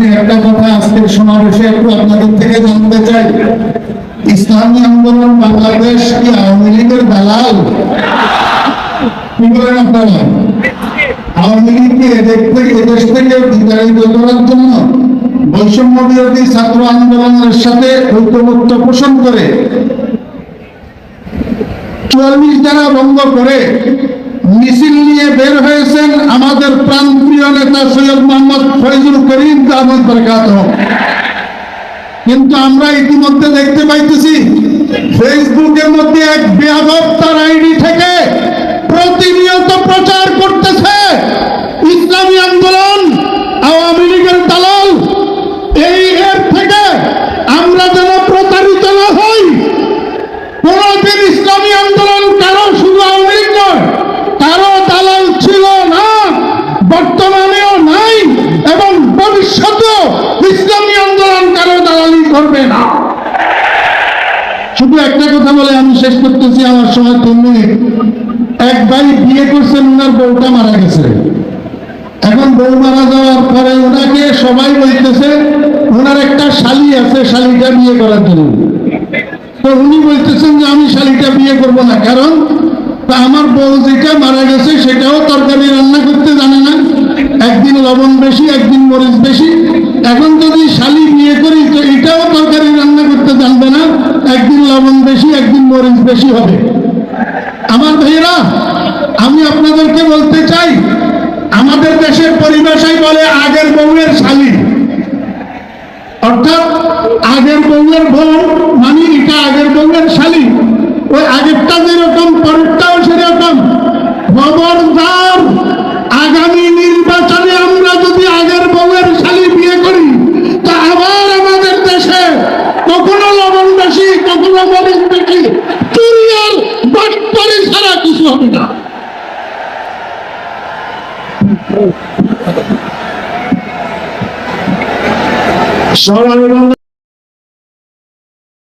আমি একটা কথা আজকের সমাবেশে একটু আপনাদের থেকে জানতে চাই। ইসলামী আন্দোলন বাংলাদেশ কি আওয়ামী লীগের দালাল? কি আপনারা? আওয়ামী লীগকে এদেশ থেকে এদেশ থেকে জন্য বৈষম্য বিরোধী ছাত্র আন্দোলনের সাথে ঐক্যমত্য পোষণ করে? চুয়াল্লিশ দ্বারা বন্ধ করে, মিছিল নিয়ে বের হয়েছেন আমাদের প্রাণপ্রিয় নেতা সৈয়দ আহমদ বরকাত কিন্তু আমরা ইতিমধ্যে দেখতে পাইতেছি ফেসবুকের মধ্যে এক ব্যাপক তার আইডি থেকে প্রতিনিয়ত প্রচার করতেছে ইসলামী আন্দোলন আওয়ামী লীগের দালাল এই এর থেকে আমরা যেন প্রতারিত না হই কোনদিন ইসলামী আন্দোলন কারও শুধু আওয়ামী লীগ নয় কারও দালাল ছিল না বর্তমানেও নাই এবং ভবিষ্যতেও ইসলামী আন্দোলন কারও দালালি করবে না। শুধু একটা কথা বলে আমি শেষ করতেছি, আমার সময় তিন মিনিট। এক ভাই বিয়ে করছেন ওনার বউটা মারা গেছে। এখন বউ মারা যাওয়ার পরে ওনাকে সবাই বলতেছে ওনার একটা শালি আছে, শালিটা বিয়ে করার জন্য। তো উনি বলতেছেন যে, আমি শালিটা বিয়ে করব না। কারণ আমার বউ যেটা মারা গেছে, সেটাও তরকারি রান্না করতে জানে না। একদিন লবণ বেশি, একদিন মরিচ বেশি। এখন যদি শালি বিয়ে করি তো এটাও তরকারি রান্না করতে জানবে না একদিন লবণ মরিচ বেশি হবে। আমার ভাইয়েরা, আমি আপনাদেরকে বলতে চাই, আমাদের দেশের পরিভাষায় বলে আগের বউয়ের শালি। অর্থাৎ আগের বউয়ের বউ মানে এটা আগের বউয়ের শালি ওই আগেরটা যেরকম পরেরটাও সেরকম খবরদার আগামী নির্বাচনে আমরা যদি আগের বউয়ের শালি বিয়ে করি তা আবার আমাদের দেশে কখনো লবণ বেশি কখনো মরিচ বেশি সারা কিছু হবে না। সবাই